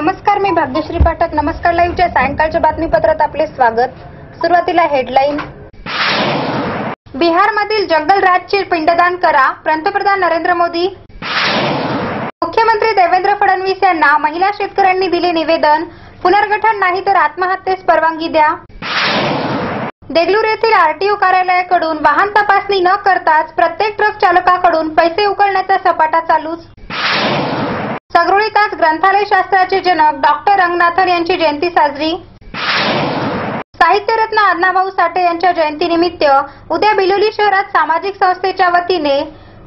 नमस्कार मी भाग्यश्री पाठक. नमस्कार लाईव्हच्या सायंकाळच्या बातमीपत्रात आपले स्वागत. सुरुवातीला हेडलाईन. बिहारमधील जंगल राजचे पिंडदान करा पंतप्रधान नरेंद्र मोदी. मुख्यमंत्री देवेंद्र फडणवीस यांना महिला शेतकऱ्यांनी दिले निवेदन. पुनर्गठन नाही तर आत्महत्येस परवानगी द्या. देगलूर येथील आरटीओ कार्यालयाकडून वाहन तपासणी न करताच प्रत्येक ट्रक चालकाकडून पैसे उकळण्याचा सपाटा चालूच. सगरुळीत ग्रंथालय शास्त्राचे जनक डॉक्टर रंगनाथन यांची जयंती साजरी. साहित्यरत्न अण्णाभाऊ साठे यांच्या जयंतीनिमित्त उद्या बिलोली शहरात सामाजिक संस्थेच्या वतीने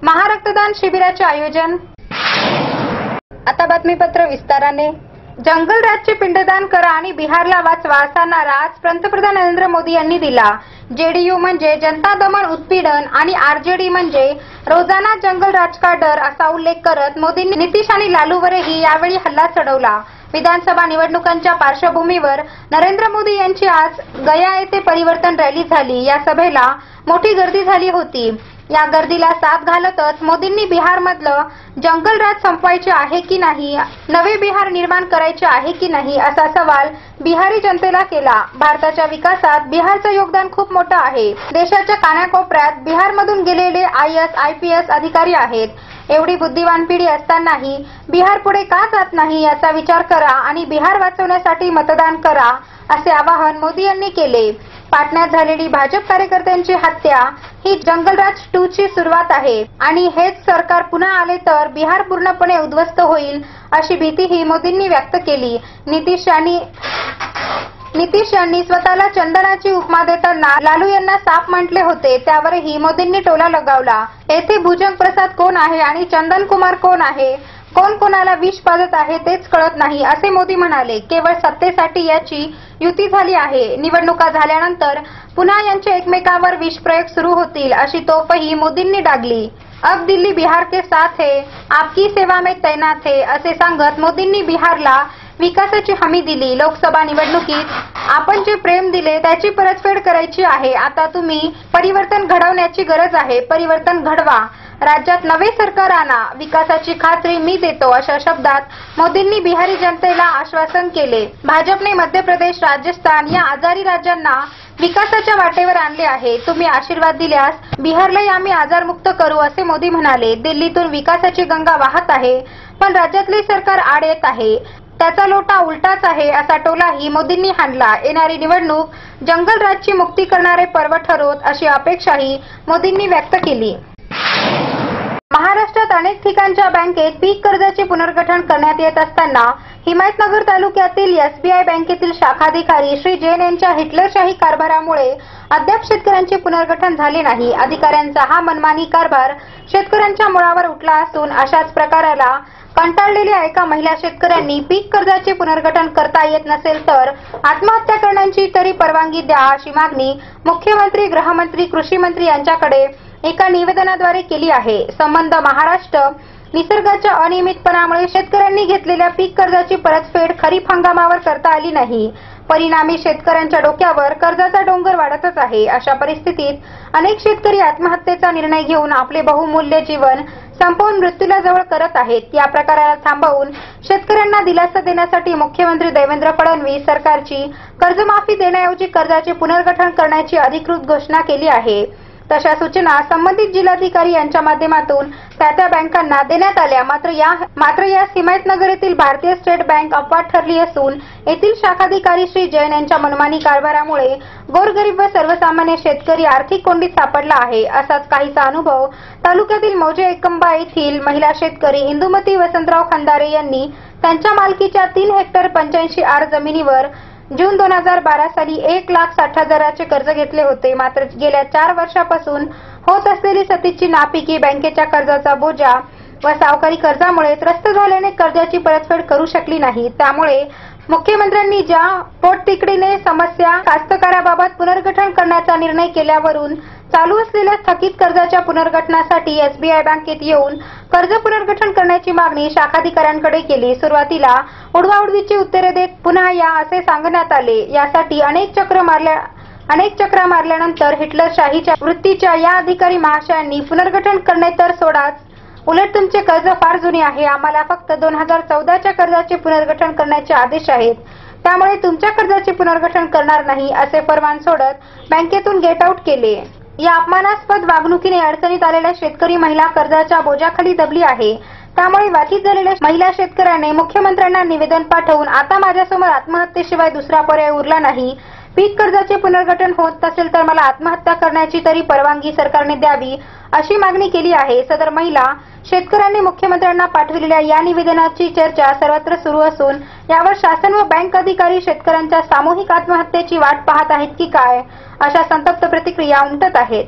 महारक्तदान शिबिराचे आयोजन. आता बातमीपत्र विस्ताराने. जंगल राजचे पिंडदान करा आणि बिहारला वाचवा असा नारा आज पंतप्रधान नरेंद्र मोदी यांनी दिला. जेडीयू म्हणजे जनता दमन उत्पीडन आणि आरजेडी म्हणजे रोजाना जंगल राज का डर असा उल्लेख करत मोदींनी नितीश आणि लालूवरही यावेळी हल्ला चढवला. विधानसभा निवडणुकांच्या पार्श्वभूमीवर नरेंद्र मोदी यांची आज गया येथे परिवर्तन रॅली झाली. या सभेला मोठी गर्दी झाली होती. या गर्दीला साथ घालतच मोदींनी बिहारमधलं जंगल राज संपवायचे आहे की नाही? नवे बिहार निर्माण करायचे आहे की नाही? असा सवाल बिहारी जनतेला केला. भारताच्या विकासात बिहारचं योगदान खूप मोठं आहे. देशाच्या कानाकोपऱ्यात बिहारमधून गेलेले I S I P S अधिकारी आहेत. एवढी बुद्धिवान पिढी असतानाही बिहार पुढे का जात नाही याचा विचार करा आणि बिहार वाचवण्यासाठी मतदान करा असे आवाहन मोदी यांनी केले. पाटण्यात झालेली भाजप कार्यकर्त्यांची हत्या ही जंगलराज टू ची सुरुवात आहे. आणि हेच सरकार पुन्हा आले तर बिहार पूर्णपणे उद्ध्वस्त होईल अशी भीतीही मोदींनी व्यक्त केली. नितीश यांनी नितीश यांनी स्वतःला चंदनाची उपमा देताना लालू यांना साप म्हटले होते. त्यावरही मोदींनी टोला लगावला. येथे भुजंग प्रसाद कोण आहे आणि चंदन कुमार कोण आहे? कोण कोणाला विष पाजत आहे तेच कळत नाही असे मोदी म्हणाले. केवळ सत्तेसाठी याची युती झाली आहे. निवडणुका झाल्यानंतर पुन्हा यांचे एकमेकांवर विष प्रयोग सुरू होतील अशी तोफही मोदींनी डागली. अब दिल्ली बिहार के साथ है। आपकी सेवा में तैनात है। असे सांगत मोदींनी बिहारला विकासाची हमी दिली। लोकसभा निवडणुकीत आपण जे प्रेम दिले त्याची परतफेड करायची आहे. आता तुम्ही परिवर्तन घडवण्याची गरज आहे. परिवर्तन घडवा. राज्यात नवे सरकार आणा विकासाची खात्री मी देतो अशा शब्दात मोदींनी बिहारी जनतेला आश्वासन केले. भाजपने मध्य प्रदेश राजस्थान या आजारी राज्यांना विकासाच्या वाटेवर आणले आहे. तुम्ही आशीर्वाद दिल्यास बिहारलाही आम्ही आजारमुक्त करू असे मोदी म्हणाले. दिल्लीतून विकासाची गंगा वाहत आहे पण राज्यातले सरकार आड येत आहे. त्याचा लोटा उलटाच आहे असा टोलाही मोदींनी हाणला. येणारी निवडणूक जंगल राजची मुक्ती करणारे पर्व ठरोत अशी अपेक्षाही मोदींनी व्यक्त केली. अनेक ठिकाणच्या बँकेत पीक कर्जाचे पुनर्गठन करण्यात येत असताना हिमायतनगर तालुक्यातील एसबीआय बँकेतील शाखाधिकारी श्री जैन यांच्या हिटलरशाही कारभारामुळे अद्याप शेतकऱ्यांचे पुनर्गठन झाले नाही. अधिकाऱ्यांचा हा मनमानी कारभार शेतकऱ्यांच्या मुळावर उठला असून अशाच प्रकाराला कंटाळलेल्या एका महिला शेतकऱ्यांनी पीक कर्जाचे पुनर्गठन करता येत नसेल तर आत्महत्या करण्याची तरी परवानगी द्या अशी मागणी मुख्यमंत्री गृहमंत्री कृषी मंत्री यांच्याकडे एका निवेदनाद्वारे केली आहे. संबंध महाराष्ट्र निसर्गाच्या अनियमितपणामुळे शेतकऱ्यांनी घेतलेल्या पीक कर्जाची परतफेड खरीप हंगामावर करता आली नाही. परिणामी शेतकऱ्यांच्या डोक्यावर कर्जाचा डोंगर वाढतच आहे. अशा परिस्थितीत अनेक शेतकरी आत्महत्येचा निर्णय घेऊन आपले बहुमूल्य जीवन संपवून मृत्यूला जवळ करत आहेत. या प्रकाराला थांबवून शेतकऱ्यांना दिलासा देण्यासाठी मुख्यमंत्री देवेंद्र फडणवीस सरकारची कर्जमाफी देण्याऐवजी कर्जाचे पुनर्गठन करण्याची अधिकृत घोषणा केली आहे. तशा सूचना संबंधित जिल्हाधिकारी यांच्या माध्यमातून त्या त्या बँकांना देण्यात आल्या. मात्र या मात्र या हिमायतनगर येथील भारतीय स्टेट बँक अपवाद ठरली असून येथील शाखाधिकारी श्री जैन यांच्या मनमानी कारभारामुळे गोरगरीब व सर्वसामान्य शेतकरी आर्थिक कोंडीत सापडला आहे. असाच काहीसा अनुभव तालुक्यातील मौजे एकंबा येथील महिला शेतकरी इंदुमती वसंतराव खंदारे यांनी त्यांच्या मालकीच्या तीन हेक्टर पंच्याऐंशी आर जमिनीवर जून दोन हजार बारा साली एक लाख साठ हजाराचे कर्ज घेतले होते. मात्र गेल्या चार वर्षापासून होत असलेली सतीची नापिकी बँकेच्या कर्जाचा बोजा व सावकारी कर्जामुळे त्रस्त झाल्याने कर्जाची परतफेड करू शकली नाही. त्यामुळे मुख्यमंत्र्यांनी ज्या पोटतिकडीने समस्या कास्तकाराबाबत पुनर्गठन करण्याचा निर्णय केल्यावरून चालू असलेल्या स्थगित कर्जाच्या पुनर्गठनासाठी एसबीआय बँकेत येऊन कर्ज पुनर्गठन करण्याची मागणी शाखाधिकाऱ्यांकडे केली. सुरुवातीला उडवाउडवीची उत्तरे देत पुन्हा या असे सांगण्यात आले. यासाठी अनेक चक्र मारल्या अनेक चक्रा मारल्यानंतर हिटलरशाहीच्या वृत्तीच्या या अधिकारी महाशयांनी पुनर्गठन करणे तर सोडाच. उलट तुमचे कर्ज फार जुने आहे. आम्हाला फक्त दोन हजार चौदाच्या कर्जाचे पुनर्गठन करण्याचे आदेश आहेत. त्यामुळे तुमच्या कर्जाचे पुनर्गठन करणार नाही असे फरमान सोडत बँकेतून गेट आउट केले. या अपमानास्पद वागणुकीने अडचणीत आलेल्या शेतकरी महिला कर्जाच्या बोजाखाली दबली आहे. त्यामुळे वाचित झालेल्या महिला शेतकऱ्याने मुख्यमंत्र्यांना निवेदन पाठवून आता माझ्यासमोर आत्महत्येशिवाय दुसरा पर्याय उरला नाही. पीक कर्जाचे पुनर्गठन होत नसेल तर मला आत्महत्या करण्याची तरी परवानगी सरकारने द्यावी अशी मागणी केली आहे. सदर महिला शेतकऱ्यांनी मुख्यमंत्र्यांना पाठविलेल्या या निवेदनाची चर्चा सर्वत्र सुरू असून यावर शासन व बँक अधिकारी शेतकऱ्यांच्या सामूहिक आत्महत्येची वाट पाहत आहेत की काय अशा संतप्त प्रतिक्रिया उमटत आहेत.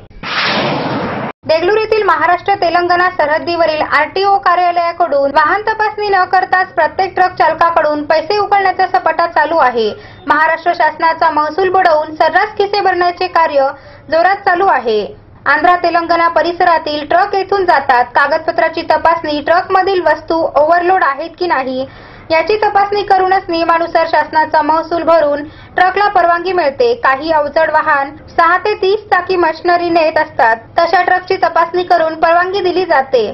देगलूर येथील महाराष्ट्र तेलंगणा सरहद्दीवरील आरटीओ कार्यालयाकडून वाहन तपासणी न करताच प्रत्येक ट्रक चालकाकडून पैसे उकळण्याचा सपाटा चालू आहे. महाराष्ट्र शासनाचा महसूल बुडवून सर्रास खिसे भरण्याचे कार्य जोरात चालू आहे. आंध्रा तेलंगणा परिसरातील ट्रक येथून जातात. कागदपत्राची तपासणी ट्रकमधील वस्तू ओव्हरलोड आहेत की नाही? याची तपासणी करूनच नियमानुसार शासनाचा महसूल भरून ट्रकला परवानगी मिळते. काही अवजड वाहन सहा ते तीस चाकी मशिनरी नेत असतात. तशा ट्रकची तपासणी करून परवानगी दिली जाते.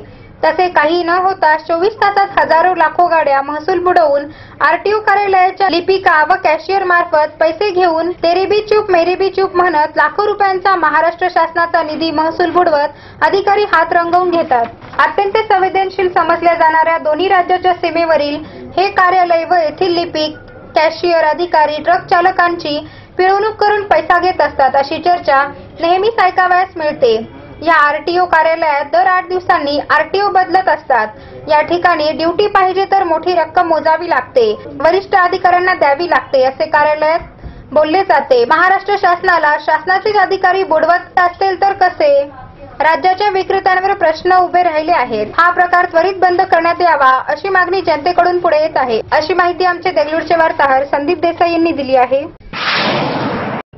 तसे काही न होता चोवीस तासात हजारो लाखो गाड्या महसूल बुडवून आरटीओ कार्यालयाच्या लिपिका व कॅशियर मार्फत पैसे घेऊन तेरी बी चूप मेरी बी चूप म्हणत लाखो रुपयांचा महाराष्ट्र शासनाचा निधी महसूल बुडवत अधिकारी हात रंगवून घेतात. अत्यंत संवेदनशील समजल्या जाणाऱ्या दोन्ही राज्याच्या सीमेवरील हे कार्यालय व येथील लिपिक कॅशियर अधिकारी ट्रक चालकांची पिळवणूक करून पैसा घेत असतात अशी चर्चा नेहमीच ऐकावयास मिळते. या आरटीओ कार्यालयात दर आठ दिवसांनी आरटीओ बदलत असतात. या ठिकाणी ड्युटी पाहिजे तर मोठी रक्कम मोजावी लागते. वरिष्ठ अधिकाऱ्यांना द्यावी लागते असे कार्यालयात बोलले जाते. महाराष्ट्र शासनाला शासनाचेच अधिकारी बुडवत असतील तर कसे? राज्याच्या विक्रेत्यांवर प्रश्न उभे राहिले आहेत. हा प्रकार त्वरित बंद करण्यात यावा अशी मागणी जनतेकडून पुढे येत आहे. अशी माहिती आमचे देगलूरचे वार्ताहर संदीप देसाई यांनी दिली आहे.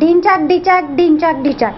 डिंचाक डिचाक डिंचाक डिचाक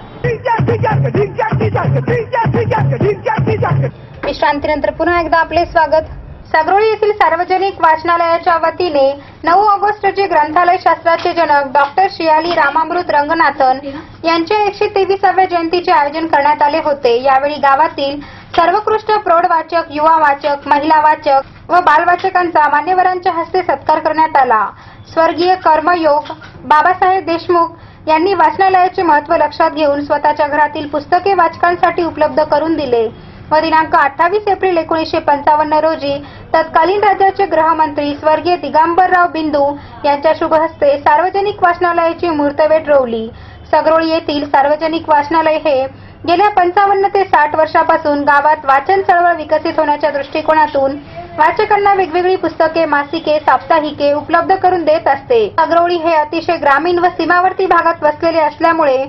विश्रांतीनंतर पुन्हा एकदा आपले स्वागत. सागरोळी येथील सार्वजनिक वाचनालयाच्या वतीने नऊ ऑगस्ट रोजी ग्रंथालय शास्त्राचे जनक डॉक्टर शियाली रामामृत रंगनाथन यांच्या एकशे तेविसाव्या जयंतीचे आयोजन करण्यात आले होते. यावेळी गावातील सर्वोत्कृष्ट प्रौढ वाचक युवा वाचक महिला वाचक व बालवाचकांचा मान्यवरांच्या हस्ते सत्कार करण्यात आला. स्वर्गीय कर्मयोग बाबासाहेब देशमुख यांनी वाचनालयाचे महत्त्व लक्षात घेऊन स्वतःच्या घरातील पुस्तके वाचकांसाठी उपलब्ध करून दिले. व दिनांक अठ्ठावीस एप्रिल एकोणीसशे पंचावन्न रोजी तत्कालीन राज्याचे गृहमंत्री स्वर्गीय दिगंबरराव बिंदू यांच्या शुभ हस्ते सार्वजनिक वाचनालयाची मुहूर्तवेट रोवली. सगरोळी येथील सार्वजनिक वाचनालय हे गेल्या पंचावन्न ते साठ वर्षापासून गावात वाचन चळवळ विकसित होण्याच्या दृष्टिकोनातून वाचकांना वेगवेगळी पुस्तके मासिके साप्ताहिके उपलब्ध करून देत असते. अग्रवळी हे अतिशय ग्रामीण व सीमावर्ती भागात वसलेले असल्यामुळे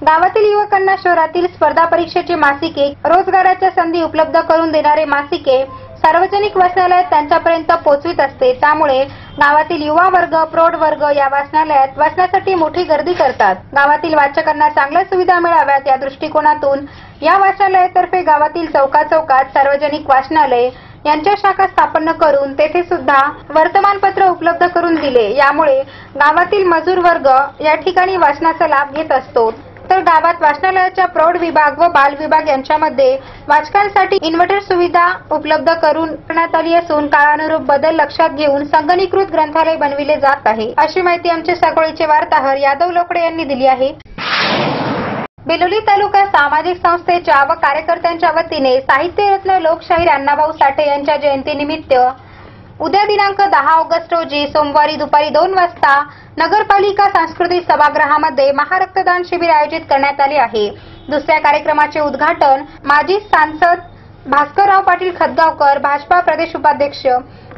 गावातील युवकांना शहरातील स्पर्धा परीक्षेचे मासिके रोजगाराच्या संधी उपलब्ध करून देणारे मासिके सार्वजनिक वाचनालयात त्यांच्यापर्यंत पोहोचवित असते. त्यामुळे गावातील युवा वर्ग प्रौढ वर्ग या वाचनालयात वाचण्यासाठी मोठी गर्दी करतात. गावातील वाचकांना चांगल्या सुविधा मिळाव्यात या दृष्टिकोनातून. या वाचनालयातर्फे गावातील चौका चौकात सार्वजनिक वाचनालय यांच्या शाखा स्थापन करून तेथे सुद्धा वर्तमानपत्र उपलब्ध करून दिले. यामुळे गावातील मजूर वर्ग या ठिकाणी वाचनाचा लाभ घेत असतो. तर गावात वाचनालयाच्या प्रौढ विभाग व बाल विभाग यांच्यामध्ये वाचकांसाठी इन्व्हर्टर सुविधा उपलब्ध करून करण्यात आली असून काळानुरूप बदल लक्षात घेऊन संगणीकृत ग्रंथालय बनविले जात आहे. अशी माहिती आमचे साकोळीचे वार्ताहर यादव लोकडे यांनी दिली आहे. बिलोली तालुका सामाजिक संस्थेच्या व कार्यकर्त्यांच्या वतीने साहित्यरत्न लोकशाहीर अण्णाभाऊ साठे यांच्या जयंतीनिमित्त उद्या दिनांक दहा ऑगस्ट रोजी सोमवारी दुपारी दोन वाजता नगरपालिका सांस्कृतिक सभागृहामध्ये महारक्तदान शिबिर आयोजित करण्यात आले आहे. दुसऱ्या कार्यक्रमाचे उद्घाटन माजी सांसद भास्करराव पाटील खतगावकर भाजपा प्रदेश उपाध्यक्ष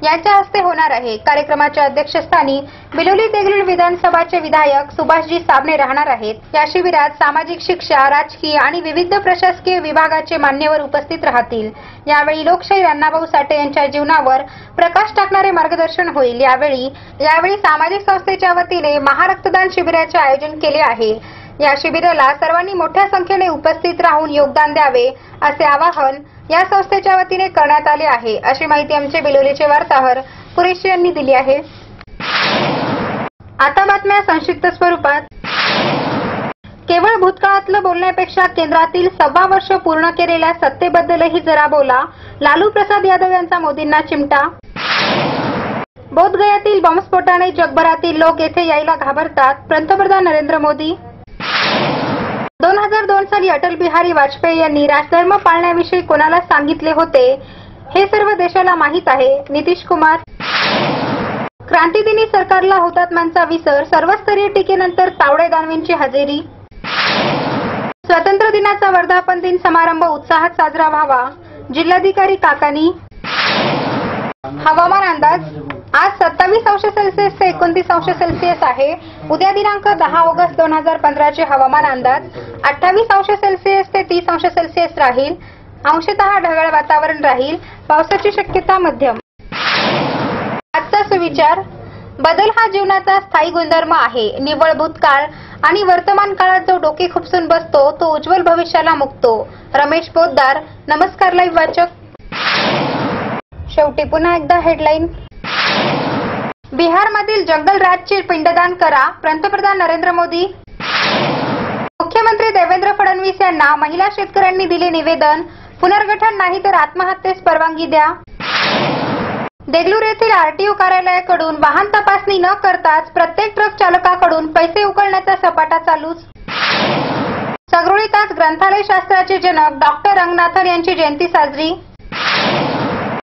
यांच्या हस्ते होणार आहे. कार्यक्रमाच्या अध्यक्षस्थानी बिलोली देगलूर विधानसभाचे विधायक सुभाषजी साबणे राहणार आहेत. या शिबिरात सामाजिक शिक्षा राजकीय आणि विविध प्रशासकीय विभागाचे मान्यवर उपस्थित राहतील. यावेळी लोकशाहीर अण्णाभाऊ साठे यांच्या जीवनावर प्रकाश टाकणारे मार्गदर्शन होईल. यावेळी यावेळी सामाजिक संस्थेच्या वतीने महारक्तदान शिबिराचे आयोजन केले आहे. या शिबिराला सर्वांनी मोठ्या संख्येने उपस्थित राहून योगदान द्यावे असे आवाहन या संस्थेच्या वतीने करण्यात आले आहे. अशी माहिती आमचे बिलोलीचे वार्ताहर कुरेशी यांनी दिली आहे. आता बातम्या संक्षिप्त स्वरूपात. केवळ भूतकाळातलं बोलण्यापेक्षा केंद्रातील सव्वा वर्ष पूर्ण केलेल्या सत्तेबद्दलही जरा बोला. लालू प्रसाद यादव यांचा मोदींना चिमटा. बोधगयातील बॉम्बस्फोटाने जगभरातील लोक येथे यायला घाबरतात. पंतप्रधान नरेंद्र मोदी दोन हजार दोन साली अटल बिहारी वाजपेयी यांनी राजधर्म पाळण्याविषयी कोणाला सांगितले होते हे सर्व देशाला माहीत आहे. नितीश कुमार. क्रांतीदिनी सरकारला हुतात्म्यांचा विसर सर्वस्तरीय टीकेनंतर तावडे दानवेंची हजेरी. स्वातंत्र्य दिनाचा वर्धापन दिन समारंभ उत्साहात साजरा व्हावा. जिल्हाधिकारी काकानी हवामान अंदाज. आज सत्तावीस अंश सेल्सिअस ते एकोणतीस अंश सेल्सिअस आहे. उद्या दिनांक दहा ऑगस्ट दोन हजार पंधराचे हवामान अंदाज. अठ्ठावीस अंश सेल्सिअस ते तीस अंश सेल्सिअस राहील. अंशतः ढगाळ वातावरण राहील. पावसाची शक्यता मध्यम. आजचा सुविचार. बदल हा जीवनाचा स्थायी गुणधर्म आहे. निव्वळ भूतकाळ आणि वर्तमान काळात जो डोके खुपसून बसतो तो उज्ज्वल भविष्याला मुकतो. रमेश पोद्दार नमस्कार लाईव्ह वाचक शेवटी पुन्हा एकदा हेडलाईन बिहारमधील जंगल राजचे पिंडदान करा पंतप्रधान नरेंद्र मोदी. मुख्यमंत्री देवेंद्र फडणवीस यांना महिला शेतकऱ्यांनी दिले निवेदन पुनर्गठन नाही तर आत्महत्येस परवानगी द्या. देगलूर येथील आरटीओ कार्यालयाकडून वाहन तपासणी न करताच प्रत्येक ट्रक चालकाकडून पैसे उकळण्याचा सपाटा चालूच. सगरुळीत आज ग्रंथालय शास्त्राचे जनक डॉक्टर रंगनाथन यांची जयंती साजरी.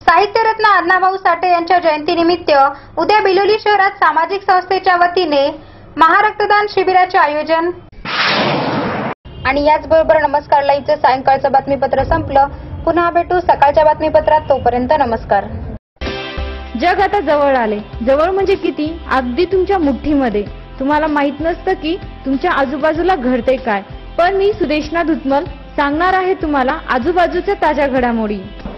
साहित्यरत्न अण्णाभाऊ साठे यांच्या जयंतीनिमित्त उद्या बिलोली शहरात सामाजिक संस्थेच्या वतीने महारक्तदान शिबिराचे आयोजन. आणि याचबरोबर नमस्कार लाईव्हचं सायंकाळचं बातमीपत्र संपलं. पुन्हा भेटू सकाळच्या बातमीपत्रात. तोपर्यंत नमस्कार. जग आता जवळ आले. जवळ म्हणजे किती? अगदी तुमच्या मुठ्ठीमध्ये. तुम्हाला माहीत नसतं की तुमच्या आजूबाजूला घडते काय. पण मी सुदेशना धुतमल सांगणार आहे तुम्हाला आजूबाजूच्या ताज्या घडामोडी.